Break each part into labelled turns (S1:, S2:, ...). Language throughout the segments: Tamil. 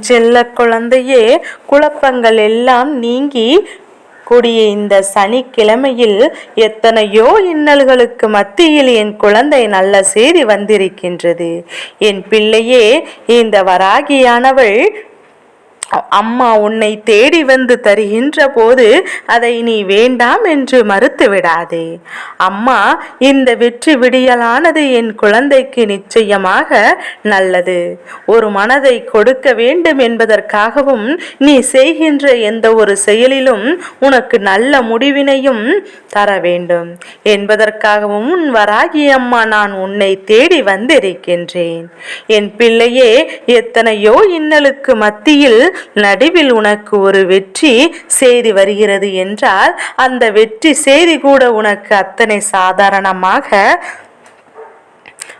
S1: செல்ல குழந்தையே குழப்பங்கள் எல்லாம் நீங்கி கூடிய இந்த சனிக்கிழமையில் எத்தனையோ இன்னல்களுக்கு மத்தியில் என் குழந்தை நல்ல செய்தி வந்திருக்கின்றது. என் பிள்ளையே இந்த வராகியானவள் அம்மா உன்னை தேடி வந்து தருகின்ற போது அதை நீ வேண்டாம் என்று மறுத்து விடாதே அம்மா இந்த வெற்றி விடியலானது என் குழந்தைக்கு நிச்சயமாக நல்லது. ஒரு மனதை கொடுக்க வேண்டும் என்பதற்காகவும் நீ செய்கின்ற எந்த ஒரு செயலிலும் உனக்கு நல்ல முடிவினையும் தர வேண்டும். என்பதற்காகவும் உன் வராகி அம்மா நான் உன்னை தேடி வந்திருக்கின்றேன். என் பிள்ளையே எத்தனையோ இன்னலுக்கு மத்தியில் நடுவில் உனக்கு ஒரு வெற்றி செய்தி வருகிறது என்றால் அந்த வெற்றி செய்தி கூட உனக்கு அத்தனை சாதாரணமாக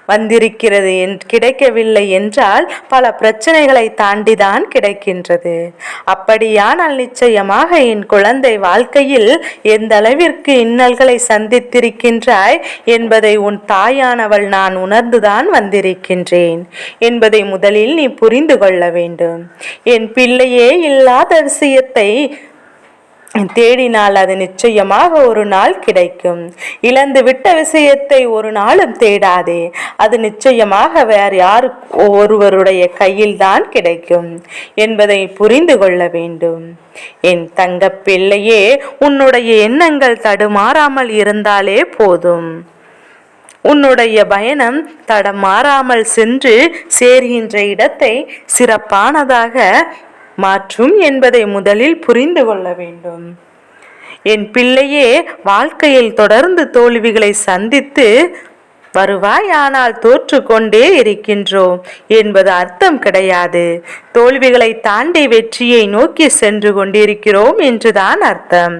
S1: வந்திருக்கிறது என் கிடைக்கவில்லை என்றால் பல பிரச்சனைகளை தாண்டிதான் கிடைக்கின்றது. அப்படியானால் நிச்சயமாக என் குழந்தை வாழ்க்கையில் எந்த அளவிற்கு இன்னல்களை சந்தித்திருக்கின்றாய் என்பதை உன் தாயானவள் நான் உணர்ந்துதான் வந்திருக்கின்றேன். என்பதை முதலில் நீ புரிந்து கொள்ள வேண்டும். என் பிள்ளையே இல்லாத விஷயத்தை தேடினால் அது நிச்சயமாக ஒரு நாள் கிடைக்கும். இழந்து விட்ட விஷயத்தை ஒரு நாளும் தேடாதே. அது நிச்சயமாக வேறு யாரு ஒருவருடைய கையில் தான் கிடைக்கும் என்பதை புரிந்து கொள்ள வேண்டும். என் தங்க பிள்ளையே உன்னுடைய எண்ணங்கள் தடுமாறாமல் இருந்தாலே போதும். உன்னுடைய பயணம் தடமாறாமல் சென்று சேர்கின்ற இடத்தை சிறப்பானதாக மாற்றும் என்பதை முதலில் புரிந்து கொள்ள வேண்டும். என் பிள்ளையே வாழ்க்கையில் தொடர்ந்து தோல்விகளை சந்தித்து வருவாய் ஆனால் தோற்று கொண்டே இருக்கின்றோம் என்பது அர்த்தம் கிடையாது. தோல்விகளை தாண்டி வெற்றியை நோக்கி சென்று கொண்டிருக்கிறோம் என்றுதான் அர்த்தம்.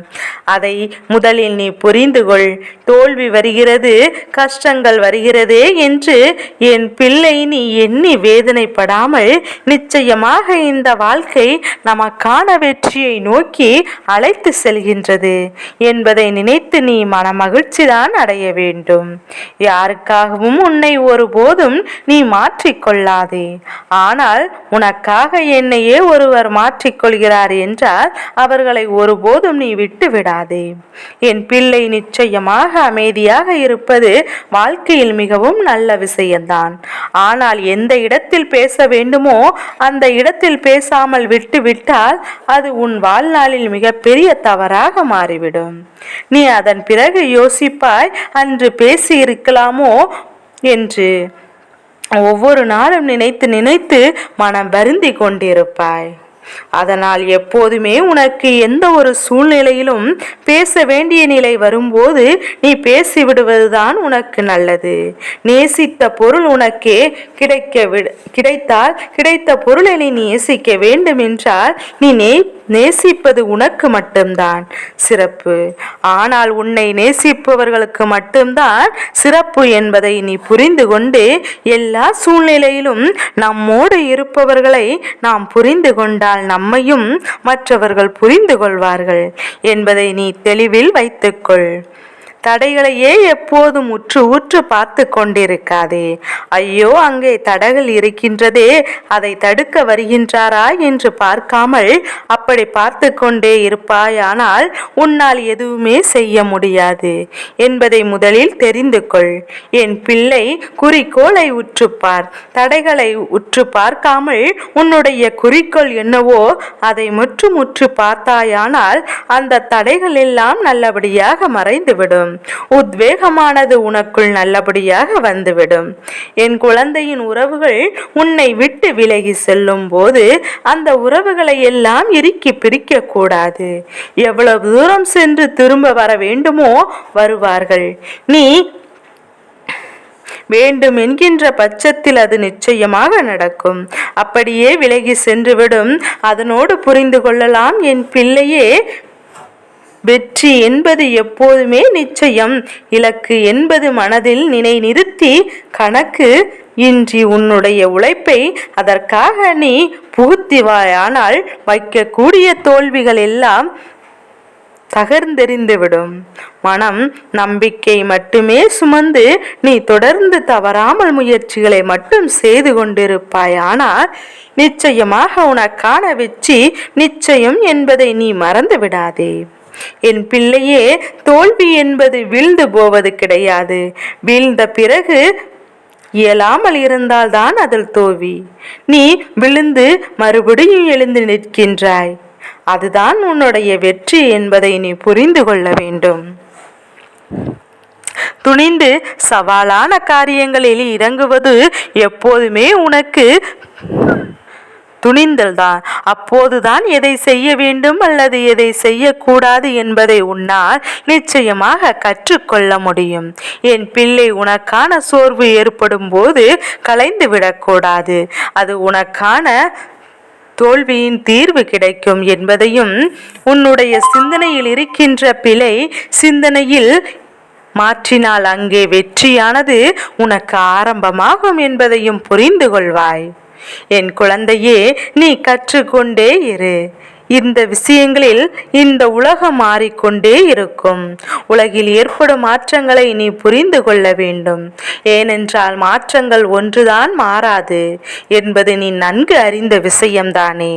S1: அதை முதலில் நீ புரிந்து கொள். தோல்வி வருகிறது கஷ்டங்கள் வருகிறதே என்று என் பிள்ளை நீ எண்ணி வேதனைப்படாமல் நிச்சயமாக இந்த வாழ்க்கை நமக்கான வெற்றியை நோக்கி அழைத்து செல்கின்றது என்பதை நினைத்து நீ மனமகிழ்ச்சிதான் அடைய வேண்டும். யாருக்கு யாருக்காகவும் உன்னை ஒருபோதும் நீ மாற்றிக்கொள்ளாதே. ஆனால் உனக்காக என்னையே ஒருவர் மாற்றிக்கொள்கிறார் என்றால் அவர்களை ஒருபோதும் நீ விட்டு விடாதே என் பிள்ளை நிச்சயமாக அமைதியாக இருப்பது வாழ்க்கையில் மிகவும் நல்ல விஷயம்தான். ஆனால் எந்த இடத்தில் பேச வேண்டுமோ அந்த இடத்தில் பேசாமல் விட்டு விட்டால் அது உன் வாழ்நாளில் மிகப்பெரிய தவறாக மாறிவிடும். நீ அதன் பிறகு யோசிப்பாய் அன்று பேசி இருக்கலாமோ என்று ஒவ்வொரு நாளும் நினைத்து நினைத்து மனம் வருந்தி கொண்டிருப்பாய். அதனால் எப்போதுமே உனக்கு எந்த ஒரு சூழ்நிலையிலும் பேச வேண்டிய நிலை வரும்போது நீ பேசிவிடுவதுதான் உனக்கு நல்லது. நேசித்த பொருள் உனக்கே கிடைக்க கிடைத்தால் கிடைத்த பொருளை நீ நேசிக்க வேண்டும் என்றால் நீ நே நேசிப்பது உனக்கு மட்டும்தான். சிறப்பு. ஆனால் உன்னை நேசிப்பவர்களுக்கு மட்டும்தான் சிறப்பு என்பதை நீ புரிந்து கொண்டு எல்லா சூழ்நிலையிலும் நம்மோடு இருப்பவர்களை நாம் புரிந்து கொண்டால் நம்மையும் மற்றவர்கள் புரிந்து கொள்வார்கள் என்பதை நீ தெளிவில் வைத்துக்கொள். தடைகளையே எப்போதும் உற்று உற்று பார்த்து கொண்டிருக்காதே. ஐயோ அங்கே தடைகள் இருக்கின்றதே அதை தடுக்க வருகின்றாரா என்று பார்க்காமல் அப்படி பார்த்து கொண்டே இருப்பாயானால் உன்னால் எதுவுமே செய்ய முடியாது என்பதை முதலில் தெரிந்து கொள். என் பிள்ளை குறிக்கோளை உற்றுப்பார் தடைகளை உற்று பார்க்காமல் உன்னுடைய குறிக்கோள் என்னவோ அதை முற்று முற்று பார்த்தாயானால் அந்த தடைகள் எல்லாம் நல்லபடியாக மறைந்துவிடும். உத்வேகமானது உனக்குள் நல்லபடியாக வந்துவிடும். என் குழந்தையின் உறவுகள் உன்னை விட்டு விலகி செல்லும் போது அந்த உறவுகளை எல்லாம் இறுக்கி பிரிக்க கூடாது எவ்வளவு தூரம் சென்று திரும்ப வர வேண்டுமோ வருவார்கள். நீ வேண்டும் என்கின்ற பட்சத்தில் அது நிச்சயமாக நடக்கும். அப்படியே விலகி சென்றுவிடும். அதனோடு புரிந்து கொள்ளலாம் என் பிள்ளையே. வெற்றி என்பது எப்போதுமே நிச்சயம். இலக்கு என்பது மனதில் நினை நிறுத்தி கணக்கு இன்றி உன்னுடைய உழைப்பை அதற்காக நீ புகுத்திவாயானால் வைக்கக்கூடிய தோல்விகள் எல்லாம் தகர்ந்தெறிந்துவிடும் மனம் நம்பிக்கை மட்டுமே சுமந்து நீ தொடர்ந்து தவறாமல் முயற்சிகளை மட்டும் செய்து கொண்டிருப்பாய். ஆனால் நிச்சயமாக உனக்கான வெற்றி நிச்சயம் என்பதை நீ மறந்து விடாதே. என் பிள்ளையே தோல்வி என்பது வீழ்ந்து போவது கிடையாது. வீழ்ந்த பிறகு இயலாமல் இருந்தால்தான் அதில் தோல்வி. நீ விழுந்து மறுபடியும் எழுந்து நிற்கின்றாய். அதுதான் உன்னுடைய வெற்றி என்பதை நீ புரிந்து கொள்ள வேண்டும். துணிந்து சவாலான காரியங்களில் இறங்குவது எப்போதுமே உனக்கு துணிந்தல்தான். அப்போதுதான் எதை செய்ய வேண்டும் அல்லது எதை செய்யக்கூடாது என்பதை உன்னால் நிச்சயமாக கற்றுக்கொள்ள முடியும். என் பிள்ளை உனக்கான சோர்வு ஏற்படும் போது கலைந்து விடக்கூடாது அது உனக்கான தோல்வியின் தீர்வு கிடைக்கும் என்பதையும் உன்னுடைய சிந்தனையில் இருக்கின்ற பிழை சிந்தனையில் மாற்றினால் அங்கே வெற்றியானது உனக்கு ஆரம்பமாகும் என்பதையும் புரிந்து கொள்வாய். என் குழந்தையே நீ கற்றுக்கொண்டே இரு. இந்த விஷயங்களில் இந்த உலகம் மாறிக்கொண்டே இருக்கும். உலகில் ஏற்படும் மாற்றங்களை நீ புரிந்து கொள்ள வேண்டும். ஏனென்றால் மாற்றங்கள் ஒன்றுதான் மாறாது என்பது நீ நன்கு அறிந்த விஷயம்தானே.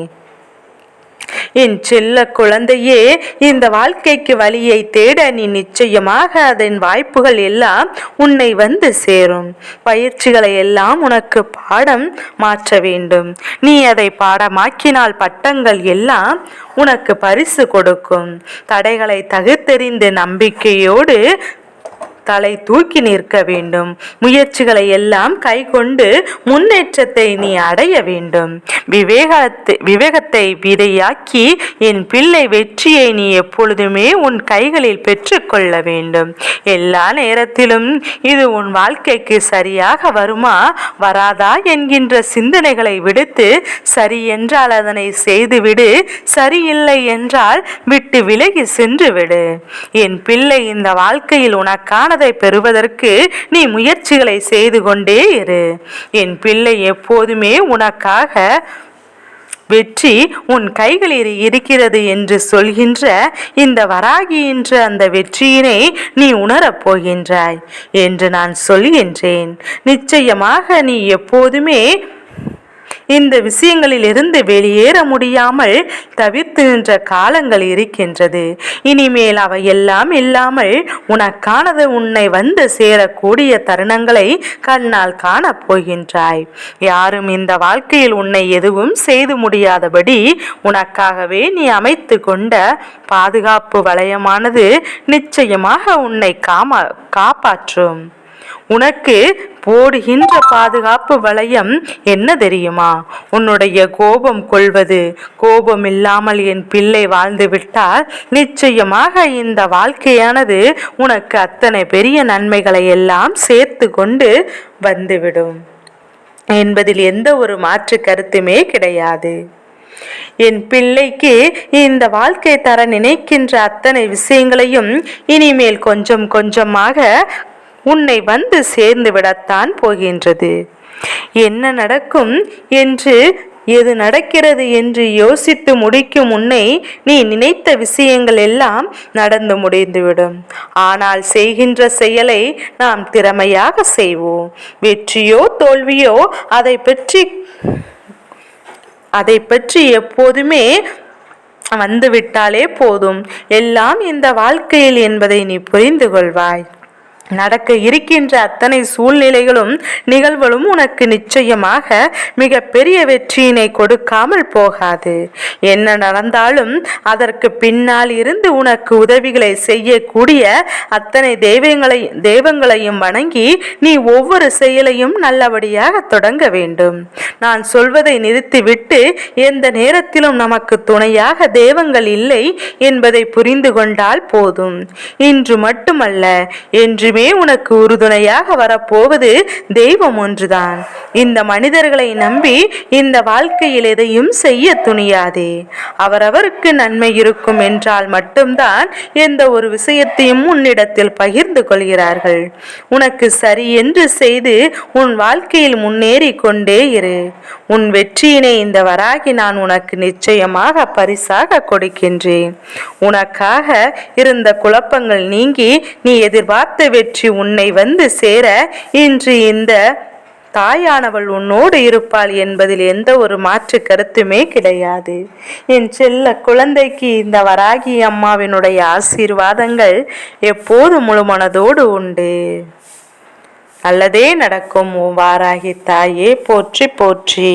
S1: என் செல்ல குழந்தையே இந்த வாழ்க்கைக்கு வழியை தேட நீ நிச்சயமாக அதன் வாய்ப்புகள் எல்லாம் உன்னை வந்து சேரும். பயிற்சிகளை எல்லாம் உனக்கு பாடம் மாற்ற வேண்டும். நீ அதை பாடமாக்கினால் பட்டங்கள் எல்லாம் உனக்கு பரிசு கொடுக்கும். தடைகளை தகுத்தெறிந்து நம்பிக்கையோடு தலை தூக்கி நிற்க வேண்டும். முயற்சிகளை எல்லாம் கை கொண்டு முன்னேற்றத்தை நீ அடைய வேண்டும். விவேகத்தை விவேகத்தை விதையாக்கி என் பிள்ளை வெற்றியை நீ எப்பொழுதுமே உன் கைகளில் பெற்றுக்கொள்ள வேண்டும். எல்லா நேரத்திலும் இது உன் வாழ்க்கைக்கு சரியாக வருமா? வராதா என்கின்ற சிந்தனைகளை விடுத்து சரி என்றால் அதனை செய்துவிடு. சரியில்லை என்றால் விட்டு விலகி சென்று விடு என் பிள்ளை இந்த வாழ்க்கையில் உனக்கானதை பெறுவதற்கு நீ முயற்சிகளை செய்து கொண்டே இரு. என் பிள்ளை எப்போதுமே உனக்காக வெற்றி உன் கைகளில் இருக்கிறது என்று சொல்கின்ற இந்த வராகி என்ற அந்த வெற்றியினை நீ உணரப் போகின்றாய் என்று நான் சொல்கின்றேன். நிச்சயமாக நீ எப்போதுமே இந்த விஷயங்களில் இருந்து வெளியேற முடியாமல் தவிர்த்து நின்ற காலங்கள் இருக்கின்றது. இனிமேல் அவை எல்லாம் இல்லாமல் உனக்கானது உன்னை வந்து சேரக்கூடிய தருணங்களை கண்ணால் காணப் போகின்றாய். யாரும் இந்த வாழ்க்கையில் உன்னை எதுவும் செய்து முடியாதபடி உனக்காகவே நீ அமைத்து கொண்ட பாதுகாப்பு வளையமானது நிச்சயமாக உன்னை காமா காப்பாற்றும். உனக்கு போடுகின்ற பாதுகாப்பு வளையம் என்ன தெரியுமா? உன்னுடைய கோபம் கொள்வது. கோபம் இல்லாமல் என் பிள்ளை வாழ்ந்து விட்டால் நிச்சயமாக இந்த வாழ்க்கையானது உனக்கு அத்தனை பெரிய நன்மைகளை எல்லாம் சேர்த்து கொண்டு வந்துவிடும். என்பதில் எந்த ஒரு மாற்று கருத்துமே கிடையாது. என் பிள்ளைக்கு இந்த வாழ்க்கை தர நினைக்கின்ற அத்தனை விஷயங்களையும் இனிமேல் கொஞ்சம் கொஞ்சமாக உன்னை வந்து சேர்ந்து விடத்தான் போகின்றது. என்ன நடக்கும் என்று எது நடக்கிறது என்று யோசித்து முடிக்கும் உன்னை நீ நினைத்த விஷயங்கள் எல்லாம் நடந்து முடிந்துவிடும். ஆனால் செய்கின்ற செயலை நாம் திறமையாக செய்வோம். வெற்றியோ தோல்வியோ அதை பற்றி அதை பற்றி எப்போதுமே வந்துவிட்டாலே போதும். எல்லாம் இந்த வாழ்க்கையில் என்பதை நீ புரிந்து கொள்வாய். நடக்க இருக்கின்ற அத்தனை சூழ்நிலைகளும் நிகழ்வுகளும் உனக்கு நிச்சயமாக மிக பெரிய வெற்றியினை கொடுக்காமல் போகாது. என்ன நடந்தாலும் அதற்கு பின்னால் இருந்து உனக்கு உதவிகளை செய்யக்கூடிய அத்தனை தெய்வங்களை தெய்வங்களையும் வணங்கி நீ ஒவ்வொரு செயலையும் நல்லபடியாக தொடங்க வேண்டும். நான் சொல்வதை நிறுத்திவிட்டு எந்த நேரத்திலும் நமக்கு துணையாக தெய்வங்கள் இல்லை என்பதை புரிந்து கொண்டால் போதும். இன்று மட்டுமல்ல என்று என்றுமே உனக்கு உறுதுணையாக வரப்போவது தெய்வம் ஒன்றுதான். இந்த மனிதர்களை நம்பி இந்த வாழ்க்கையில் எதையும் செய்ய துணியாதே. அவரவருக்கு நன்மை இருக்கும் என்றால் மட்டும்தான் எந்த ஒரு விஷயத்தையும் உன்னிடத்தில் பகிர்ந்து கொள்கிறார்கள். உனக்கு சரி என்று செய்து உன் வாழ்க்கையில் முன்னேறி கொண்டே இரு. உன் வெற்றியினை இந்த வராகி நான் உனக்கு நிச்சயமாக பரிசாக கொடுக்கின்றேன். உனக்காக இருந்த குழப்பங்கள் நீங்கி நீ எதிர்பார்த்த வெற்றி உன்னை வந்து சேர இன்று இந்த தாயானவள் உன்னோடு இருப்பாள் என்பதில் எந்த ஒரு மாற்று கருத்துமே கிடையாது. என் செல்ல குழந்தைக்கு இந்த வராகி அம்மாவினுடைய ஆசீர்வாதங்கள் எப்போது முழுமனதோடு உண்டு? நல்லதே நடக்கும் வாராகி தாயே. போற்றி போற்றி.